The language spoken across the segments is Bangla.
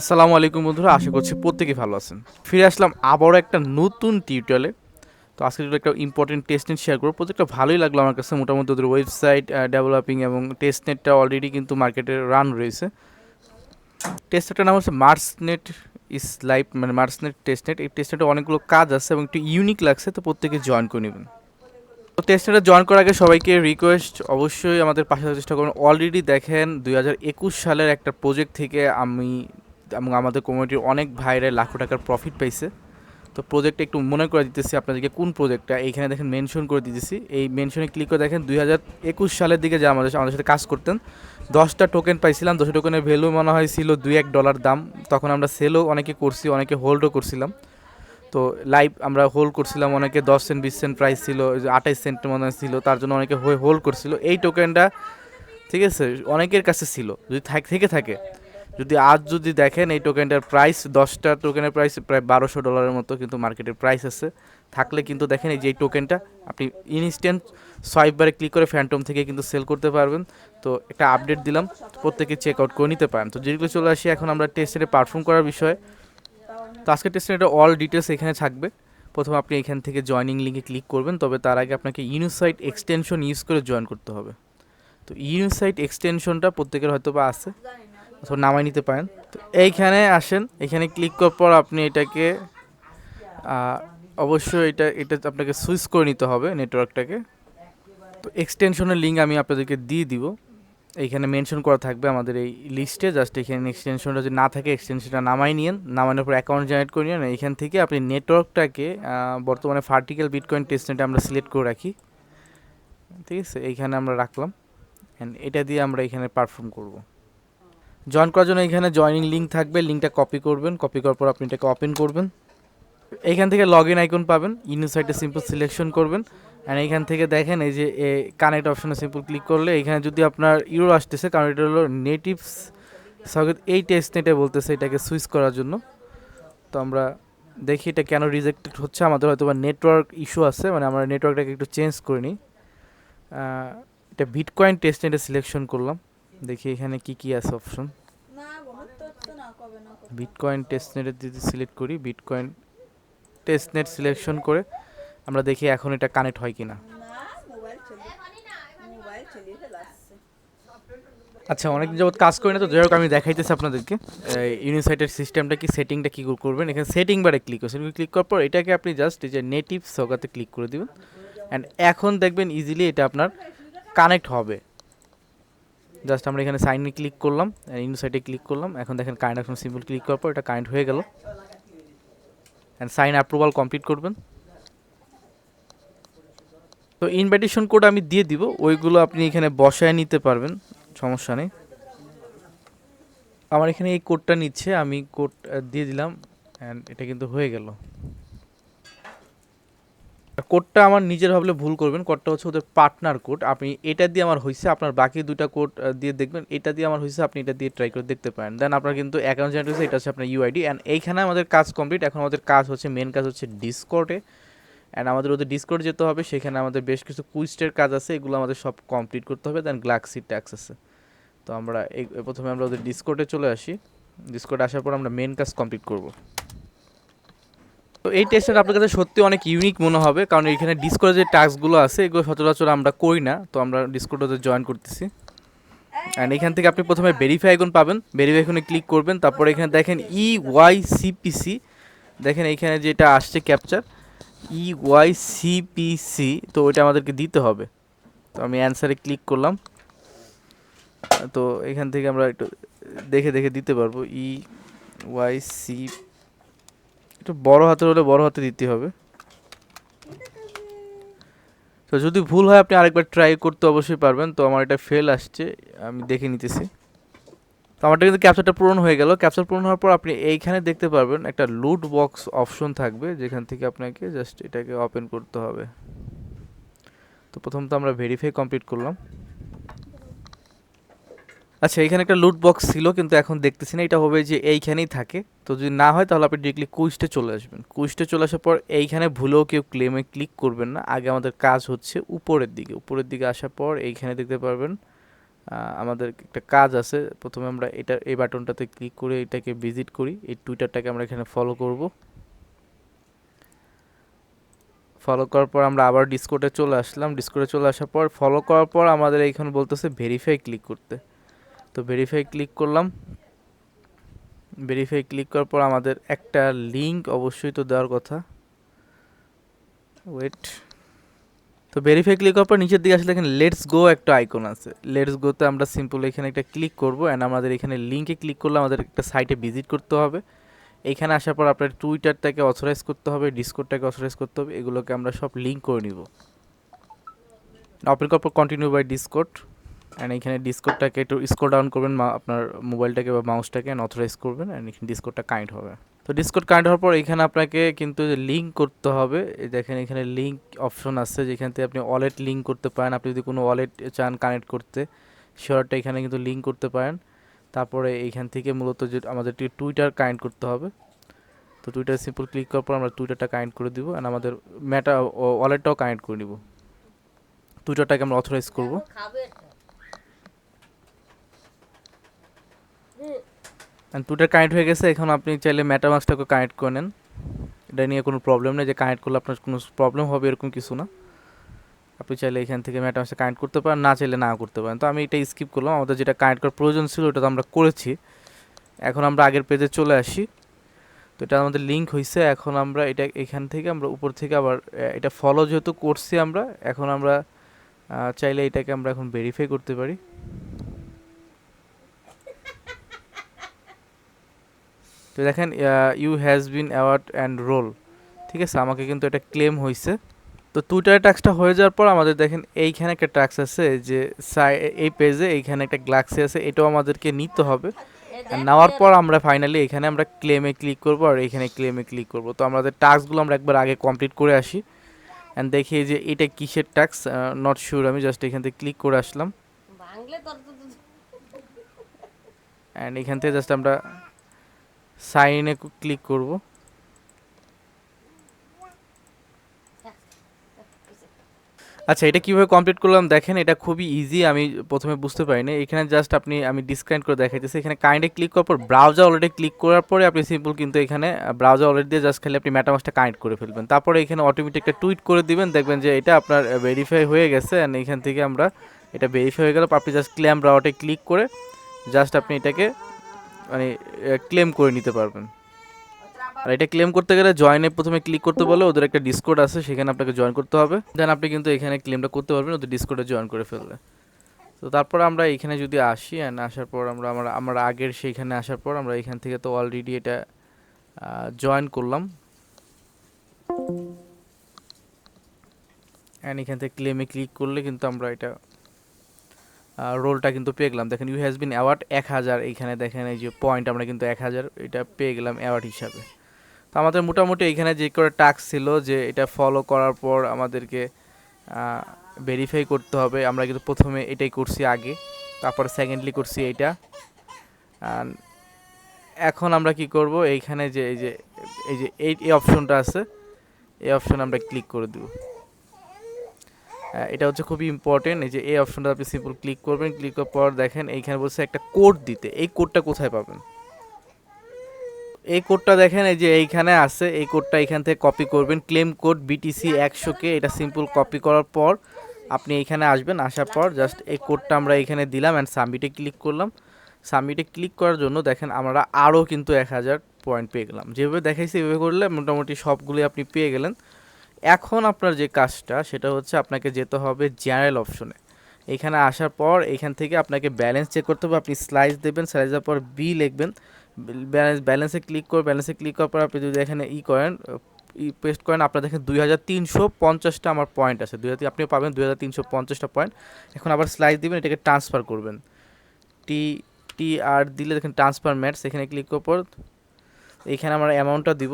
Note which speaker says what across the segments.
Speaker 1: আসসালামু আলাইকুম বন্ধুরা, আশা করছি প্রত্যেকে ভালো আছেন। ফিরে আসলাম আবারও একটা নতুন টিউটোরিয়ালে তো আজকে একটা ইম্পর্টেন্ট টেস্টনেট শেয়ার করব প্রজেক্টটা ভালোই লাগল আমার কাছে। মোটামুটি ওদের ওয়েবসাইট ডেভেলপিং এবং টেস্টনেটটা অলরেডি কিন্তু মার্কেটে রান রয়েছে। টেস্টনেটটার নাম হচ্ছে মার্সনেট ইস লাইভ মানে মার্সনেট টেস্টনেট এই টেস্টনেটে অনেকগুলো কাজ আছে এবং একটু ইউনিক লাগছে, তো প্রত্যেকে জয়েন করে নেবেন। তো টেস্টনেটে জয়েন করার আগে সবাইকে রিকোয়েস্ট অবশ্যই আমাদের পাশে চেষ্টা করুন। অলরেডি দেখেন, দুই হাজার একুশ সালের একটা প্রজেক্ট থেকে আমি এবং আমাদের কমিউনিটির অনেক ভাইরা লাখো টাকার প্রফিট পাইছে। তো প্রজেক্টটা একটু মনে করে দিতেছি আপনাদেরকে কোন প্রজেক্টটা এইখানে দেখেন মেনশন করে দিতেছি। এই মেনশনে ক্লিক করে দেখেন দুই হাজার একুশ সালের দিকে যা আমাদের আমাদের সাথে কাজ করতেন, দশটা টোকেন পাইছিলাম। দশটা টোকেনের ভ্যালু মনে হয় ছিল দুই এক ডলার দাম। তখন আমরা সেলও অনেকে করছি, অনেকে হোল্ডও করছিলাম। তো লাইভ আমরা হোল্ড করছিলাম অনেকে দশ সেন্ট বিশ সেন্ট প্রাইস ছিল আঠাইশ সেন্ট মনে ছিল, তার জন্য অনেকে হয়ে হোল্ড করছিল। এই টোকেনটা ঠিক আছে, অনেকের কাছে ছিল। যদি থেকে থাকে যদি আজ যদি দেখেন এই টোকেনটার প্রাইস দশটা টোকেনের প্রাইস প্রায় বারোশো ডলারের মতো কিন্তু মার্কেটের প্রাইস আছে। থাকলে কিন্তু দেখেন এই যে টোকেনটা আপনি ইনস্ট্যান্ট সোয়াইপবারে ক্লিক করে ফ্যান্টম থেকে কিন্তু সেল করতে পারবেন। তো একটা আপডেট দিলাম, প্রত্যেকে চেক আউট করে নিতে পারেন। তো যেগুলো চলে আসি, এখন আমরা টেস্টে পারফর্ম করার বিষয়ে। তো আজকে টেস্টে এটা অল ডিটেলস এখানে থাকবে। প্রথম আপনি এখান থেকে জয়নিং লিঙ্কে ক্লিক করবেন, তবে তার আগে আপনাকে ইউনিসাইট এক্সটেনশন ইউজ করে জয়েন করতে হবে। তো ইউনিসাইট এক্সটেনশনটা প্রত্যেকের হয়তো বা আছে। অথবা নামাই নিতে পারেন। তো এইখানে আসেন, এখানে ক্লিক করার পর আপনি এটাকে অবশ্যই এটা এটা আপনাকে সুইচ করে নিতে হবে নেটওয়ার্কটাকে। তো এক্সটেনশনের লিঙ্ক আমি আপনাদেরকে দিয়ে দিব। এইখানে মেনশন করা থাকবে আমাদের এই লিস্টে, জাস্ট এখানে এক্সটেনশনটা যদি না থাকে, এক্সটেনশনটা নামাই নিন নামানোর পর অ্যাকাউন্ট জেনারেট করে নিন এইখান থেকে আপনি নেটওয়ার্কটাকে বর্তমানে ফার্টিক্যাল বিটকয়েন টেস্টনেটে আমরা সিলেক্ট করে রাখি। ঠিক আছে? এইখানে আমরা রাখলাম। অ্যান্ড এটা দিয়ে আমরা এখানে পারফর্ম করব। জয়েন করার জন্য এখানে জয়নিং লিঙ্ক থাকবে লিঙ্কটা কপি করবেন কপি করার পর আপনি এটাকে ওপেন করবেন। এইখান থেকে লগ ইন আইকন পাবেন ইনু সাইটে সিম্পল সিলেকশন করবেন। অ্যান্ড এইখান থেকে দেখেন এই যে কানেক্ট অপশনে সিম্পল ক্লিক করলে এখানে যদি আপনার ইউরো আসতেছে, কারণ এটা হলো নেটিভস সকেট এই টেস্ট নেটে বলতেছে এটাকে সুইচ করার জন্য। তো আমরা দেখি এটা কেন রিজেক্টেড হচ্ছে, আমাদের হয়তো বা নেটওয়ার্ক ইস্যু আছে মানে আমরা নেটওয়ার্কটাকে একটু চেঞ্জ করে নিই। এটা বিটকয়েন টেস্ট নেটে সিলেকশন করলাম। দেখি এখানে কি কি আছে অপশন। বিটকয়েন টেস্ট নেটের যদি সিলেক্ট করি বিটকয়েন টেস্ট নেট সিলেকশন করে আমরা দেখি এখন এটা কানেক্ট হয় কিনা। আচ্ছা অনেক যাবত কাজ করি না তো যাই হোক আমি দেখাইতেছি আপনাদেরকে। ইউনিসাইটের সিস্টেমটা কি সেটিংটা কি করে করবেন? এখানে সেটিং বারে ক্লিক করছেন ক্লিক করার পর এটাকে আপনি জাস্ট এই যে নেটিভ সগাতে ক্লিক করে দিবেন। অ্যান্ড এখন দেখবেন ইজিলি এটা আপনার কানেক্ট হবে। জাস্ট আমরা এখানে সাইনে ক্লিক করলাম ইউনিসাইটে ক্লিক করলাম। এখন দেখেন কারেন্ট এখন সিম্পল ক্লিক করার পর এটা কারেন্ট হয়ে গেল। অ্যান্ড সাইন অ্যাপ্রুভাল কমপ্লিট করবেন। তো ইনভাইটেশন কোড আমি দিয়ে দিব, ওইগুলো আপনি এখানে বসায় নিতে পারবেন, সমস্যা নেই। আমার এখানে এই কোডটা নিচ্ছে, আমি কোড দিয়ে দিলাম অ্যান্ড এটা কিন্তু হয়ে গেল। কোডটা আমার নিজের ভাবলে ভুল করবেন, কোডটা হচ্ছে ওদের পার্টনার কোড আপনি এটা দিয়ে আমার হয়েছে আপনার বাকি দুটা কোড দিয়ে দেখবেন, এটা দিয়ে আমার হয়েছে আপনি এটা দিয়ে ট্রাই করে দেখতে পারেন। দেন আপনার কিন্তু অ্যাকাউন্ট জেনারেট হয়েছে, এটা হচ্ছে আপনার ইউআইডি অ্যান্ড এইখানে আমাদের কাজ কমপ্লিট এখন আমাদের কাজ হচ্ছে মেন কাজ হচ্ছে ডিসকর্ডে অ্যান্ড আমাদের ওদের ডিসকর্ড যেতে হবে, সেখানে আমাদের বেশ কিছু কুইস্টের কাজ আছে, এগুলো আমাদের সব কমপ্লিট করতে হবে। দেন গ্লাক্সি ট্যাক্স আছে। তো আমরা প্রথমে আমরা ওদের ডিসকর্ডে চলে আসি। ডিসকর্ডে আসার পর আমরা মেন কাজ কমপ্লিট করব। তো এই টেস্টটা আপনার কাছে সত্যি অনেক ইউনিক মনে হবে, কারণ এখানে ডিসকর্ডে যে টাস্কগুলো আছে, এগুলো সচরাচর আমরা করি না, তো আমরা ডিসকর্ডে জয়েন করতেছি। অ্যান্ড এখান থেকে আপনি প্রথমে ভেরিফাই আইকন পাবেন ভেরিফাই আইকনে ক্লিক করবেন, তারপর এখানে দেখেন ই ওয়াই সিপিসি দেখেন এখানে যেটা আসছে ক্যাপচার ই ওয়াই সিপিসি তো ওইটা আমাদেরকে দিতে হবে। তো আমি অ্যান্সারে ক্লিক করলাম। তো এখান থেকে আমরা একটু দেখে দেখে দিতে পারব ই ওয়াই সি একটু বড় হাতের হলে বড় হাতে দিতে হবে। তো যদি ভুল হয়, আপনি আরেকবার ট্রাই করতে অবশ্যই পারবেন। তো আমার এটা ফেল আসছে, আমি দেখে নিতেছি। তো আমারটা কিন্তু ক্যাপচারটা পূরণ হয়ে গেল। ক্যাপচার পূরণ হওয়ার পর আপনি এইখানে দেখতে পারবেন একটা লুট বক্স অপশন থাকবে, যেখান থেকে আপনাকে জাস্ট এটাকে ওপেন করতে হবে। তো প্রথম তো আমরা ভেরিফাই কমপ্লিট করলাম। আচ্ছা এখানে একটা লুট বক্স ছিল, কিন্তু এখন দেখতেছি না। এটা হবে যে এইখানেই থাকে। তো যদি না হয় তাহলে আপনি ডিরেক্টলি কুইস্টে চলে আসবেন। কুইস্টে চলে আসার পর এইখানে ভুলেও কেউ ক্লেমে ক্লিক করবেন না। আগে আমাদের কাজ হচ্ছে উপরের দিকে। উপরের দিকে আসার পর এইখানে দেখতে পারবেন আমাদের একটা কাজ আছে। প্রথমে আমরা এটা, এই বাটনটাতে ক্লিক করে এটাকে ভিজিট করি। এই টুইটারটাকে আমরা এখানে ফলো করব। ফলো করার পর আমরা আবার ডিসকোটে চলে আসলাম। ডিসকোটে চলে আসার পর ফলো করার পর আমাদের এইখানে বলতেছে ভেরিফাই ক্লিক করতে। তো ভেরিফাই ক্লিক করলাম। ভেরিফাই ক্লিক করার পর আমাদের একটা লিংক অবশ্যই তো দেওয়ার কথা। ওয়েট তো ভেরিফাই ক্লিক করার পর নিচের দিকে আসলে এখানে লেটস গো একটা আইকন আছে। লেটস গোতে আমরা সিম্পল এখানে একটা ক্লিক করব অ্যান্ড আমাদের এখানে লিঙ্কে ক্লিক করলে আমাদের একটা সাইটে ভিজিট করতে হবে। এখানে আসার পর আপনার টুইটারটাকে অথরাইজ করতে হবে ডিসকোডটাকে অথরাইজ করতে হবে, এগুলোকে আমরা সব লিঙ্ক করে নিব। করার পর কন্টিনিউ বাই ডিসকোড অ্যান্ড এখানে ডিসকোডটাকে একটু স্কোর ডাউন করবেন আপনার মোবাইলটাকে বা মাউসটাকে অ্যান্ড অথরাইজ করবেন অ্যান্ড এখানে ডিসকোডটা কাইন্ড হবে। তো ডিসকোড কাইন্ড হওয়ার পর এখানে আপনাকে কিন্তু লিঙ্ক করতে হবে দেখেন এখানে লিঙ্ক অপশন আছে, যেখান থেকে আপনি ওয়ালেট লিঙ্ক করতে পারেন। আপনি যদি কোনো ওয়ালেট চান কানেক্ট করতে শেয়ারটা এখানে কিন্তু লিঙ্ক করতে পারেন। তারপরে এইখান থেকে মূলত যে আমাদের টুইটার কানেক্ট করতে হবে। তো টুইটার সিম্পল ক্লিক করার পর আমরা টুইটারটা কানেক্ট করে দিব অ্যান্ড আমাদের ম্যাটা ওয়ালেটটাও কানেক্ট করে নিব। টুইটারটাকে আমরা অথরাইজ করব। টুইটার কানেক্ট হয়ে গেছে, এখন আপনি চাইলে ম্যাটামাক্সটাকে কানেক্ট করে নেন। এটা নিয়ে কোনো প্রবলেম নেই যে কানেক্ট করলে আপনার কোনো প্রবলেম হবে এরকম কিছু না। আপনি চাইলে এখান থেকে ম্যাটামাক্সে কানেক্ট করতে পারেন, না চাইলে না করতে পারেন। তো আমি এটা স্কিপ করলাম। আমাদের যেটা কানেক্ট করার প্রয়োজন ছিল, ওটা তো আমরা করেছি। এখন আমরা আগের পেজে চলে আসি। তো এটা আমাদের লিঙ্ক হয়েছে এখন আমরা এটা এখান থেকে আমরা উপর থেকে আবার এটা ফলো যেহেতু করছি আমরা, এখন আমরা চাইলে এটাকে আমরা এখন ভেরিফাই করতে পারি। তো দেখেন you has been award and role ঠিক আছে? আমাকে কিন্তু এটা ক্লেম হয়েছে তো টুইটার ট্যাক্সটা হয়ে যাওয়ার পর আমাদের দেখেন এইখানে একটা ট্যাক্স আছে যে সাই- এই পেজে এইখানে একটা গ্লাক্সি আছে এটাও আমাদেরকে নিতে হবে। নেওয়ার পর আমরা ফাইনালি এখানে আমরা ক্লেমে ক্লিক করব আর এখানে ক্লেমে ক্লিক করব। তো আমাদের টাস্কগুলো আমরা একবার আগে কমপ্লিট করে আসি। অ্যান্ড দেখি যে এটা কিসের ট্যাক্স নট শিওর আমি জাস্ট এখান থেকে ক্লিক করে আসলাম। অ্যান্ড এখান থেকে জাস্ট আমরা সাইনে ক্লিক করব। আচ্ছা এটা কীভাবে কমপ্লিট করলাম দেখেন, এটা খুবই ইজি আমি প্রথমে বুঝতে পারিনি। এখানে জাস্ট আপনি, আমি ডিসকানেক্ট করে দেখাইতেছি। এখানে কাইন্ডে ক্লিক করার পর ব্রাউজার অলরেডি ক্লিক করার পরে আপনি সিম্পল কিন্তু এখানে ব্রাউজার অলরেডি দিয়ে জাস্ট খালি আপনি ম্যাটামাসটা কানেক্ট করে ফেলবেন। তারপরে এখানে অটোমেটিক একটা টুইট করে দিবেন, দেখবেন যে এটা আপনার ভেরিফাই হয়ে গেছে অ্যান্ড এখান থেকে আমরা, এটা ভেরিফাই হয়ে গেল। আপনি জাস্ট ক্লেম ব্রাউটে ক্লিক করে জাস্ট আপনি এটাকে মানে ক্লেম করে নিতে পারবেন। আর এটা ক্লেম করতে গেলে জয়েনে প্রথমে ক্লিক করতে বলে, ওদের একটা ডিসকোড আছে, সেখানে আপনাকে জয়েন করতে হবে। দেন আপনি কিন্তু এখানে ক্লেমটা করতে পারবেন, ওদের ডিসকোডে জয়েন করে ফেললে। তো তারপর আমরা এখানে যদি আসি অ্যান্ড আসার পর আমরা আমরা আমরা আগের সেইখানে আসার পর আমরা এখান থেকে তো অলরেডি এটা জয়েন করলাম। অ্যান্ড এখান থেকে ক্লেমে ক্লিক করলে কিন্তু আমরা এটা রোলটা কিন্তু পেয়ে গেলাম। দেখেন ইউ হ্যাজ বিন অ্যাওয়ার্ড এক হাজার। এইখানে দেখেন, এই যে পয়েন্ট আমরা কিন্তু এক হাজার, এটা পেয়ে গেলাম অ্যাওয়ার্ড হিসাবে। তো আমাদের মোটামুটি এখানে যে করে টাস্ক ছিল যে এটা ফলো করার পর আমাদেরকে ভেরিফাই করতে হবে। আমরা কিন্তু প্রথমে এটাই করছি আগে, তারপরে সেকেন্ডলি করছি এইটা। এখন আমরা কি করব? এইখানে যে, এই যে এই যে, এই অপশনটা আছে, এই অপশন আমরা ক্লিক করে দেবো। এটা হচ্ছে খুবই ইম্পর্টেন্ট এই যে এই অপশনটা আপনি সিম্পল ক্লিক করবেন ক্লিক করার পর দেখেন এইখানে বলছে একটা কোড দিতে, এই কোডটা কোথায় পাবেন? এই কোডটা দেখেন, এই যে এইখানে আছে, এই কোডটা এখান থেকে কপি করবেন ক্লেম কোড বিটিসি একশোকে এটা সিম্পল কপি করার পর আপনি এইখানে আসবেন, আসার পর জাস্ট এই কোডটা আমরা এখানে দিলাম অ্যান্ড সাবমিটে ক্লিক করলাম। সাবমিটে ক্লিক করার জন্য দেখেন আমরা আরও কিন্তু এক হাজার পয়েন্ট পেয়ে গেলাম। যেভাবে দেখাইছি, এভাবে করলে মোটামুটি সবগুলি আপনি পেয়ে গেলেন। এখন আপনার যে কাজটা, সেটা হচ্ছে আপনাকে যেতে হবে জেনারেল অপশনে এখানে আসার পর এখান থেকে আপনাকে ব্যালেন্স চেক করতে হবে, আপনি স্লাইস দেবেন স্লাইস দেওয়ার পর বি লিখবেন। ব্যালেন্স ব্যালেন্সে ক্লিক করে ব্যালেন্সে ক্লিক করার পর আপনি যদি এখানে ই করেন ই পেস্ট করেন, আপনার দেখেন দুই হাজার তিনশো পঞ্চাশটা আমার পয়েন্ট আছে। দুই হাজার আপনি পাবেন দুই হাজার তিনশো পঞ্চাশটা পয়েন্ট এখন আবার স্লাইস দিবেন, এটাকে ট্রান্সফার করবেন। টি টি আর দিলে দেখেন ট্রান্সফার ম্যাটস এখানে ক্লিক করার পর এখানে আমরা অ্যামাউন্টটা দিব।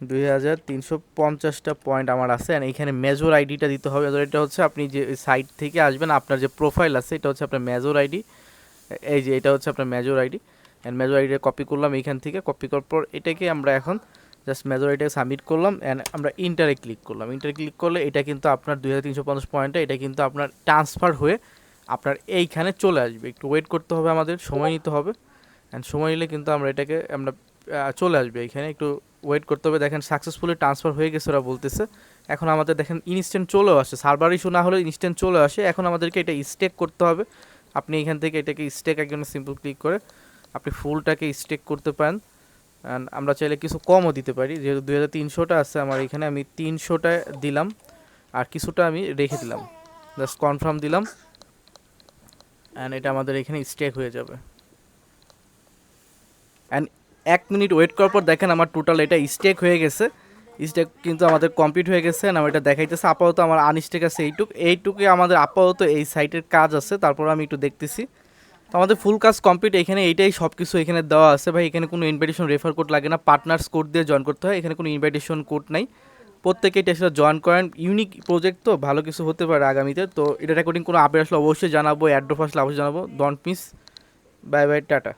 Speaker 1: দুই হাজার তিনশো পঞ্চাশটা পয়েন্ট আমার আছে আর এইখানে মেজর আইডিটা দিতে হবে। মেজর আইডিটা হচ্ছে আপনি যে সাইট থেকে আসবেন, আপনার যে প্রোফাইল আছে, এটা হচ্ছে আপনার মেজর আইডি এই যে, এটা হচ্ছে আপনার মেজর আইডি অ্যান্ড মেজর আইডিটা কপি করলাম এইখান থেকে কপি করার পর এটাকে আমরা এখন জাস্ট মেজর আইডিটাকে সাবমিট করলাম অ্যান্ড আমরা ইন্টারে ক্লিক করলাম। ইন্টারে ক্লিক করলে এটা কিন্তু আপনার দুই হাজার তিনশো পঞ্চাশ পয়েন্টটা এটা কিন্তু আপনার ট্রান্সফার হয়ে আপনার এইখানে চলে আসবে। একটু ওয়েট করতে হবে আমাদের, সময় নিতে হবে। অ্যান্ড সময় নিলে কিন্তু আমরা এটাকে, আমরা চলে আসবে এখানে। একটু ওয়েট করতে হবে। দেখেন সাকসেসফুলি ট্রান্সফার হয়ে গেছে ওরা বলতেছে। এখন আমাদের দেখেন ইনস্ট্যান্ট চলেও আসে। সার্ভার ইস্যু না হলে ইনস্ট্যান্ট চলে আসে। এখন আমাদেরকে এটা স্টেক করতে হবে। আপনি এখান থেকে এটাকে স্টেক একজন সিম্পল ক্লিক করে আপনি ফুলটাকে স্টেক করতে পারেন। অ্যান্ড আমরা চাইলে কিছু কমও দিতে পারি। যেহেতু দুই হাজার তিনশোটা আছে, আমার এখানে আমি তিনশোটা দিলাম। আর কিছুটা আমি রেখে দিলাম। জাস্ট কনফার্ম দিলাম। অ্যান্ড এটা আমাদের এখানে স্টেক হয়ে যাবে। অ্যান্ড এক মিনিট ওয়েট করার পর দেখেন আমার টোটাল এটা স্টেক হয়ে গেছে। স্টেক কিন্তু আমাদের কমপ্লিট হয়ে গেছে আমার এটা দেখাইতেছে। আপাতত আমার আনস্টেক আছে এইটুক। এইটুকুই আমাদের আপাতত এই সাইটের কাজ আছে, তারপর আমি একটু দেখতেছি। তো আমাদের ফুল কাজ কমপ্লিট এখানে এইটাই সব কিছু এখানে দেওয়া আছে। ভাই, এখানে কোনো ইনভাইটেশন রেফার কোড লাগে না। পার্টনার্স কোড দিয়ে জয়েন করতে হয়। এখানে কোনো ইনভাইটেশন কোড নাই। প্রত্যেকেই টেস্টটা জয়েন করেন। ইউনিক প্রজেক্ট তো, ভালো কিছু হতে পারে আগামীতে। তো এটা রেকর্ডিং কোনো আপডেট আসলে অবশ্যই জানাব। অ্যাড্রপ আসলে অবশ্যই জানাব। Don't miss bye bye tata.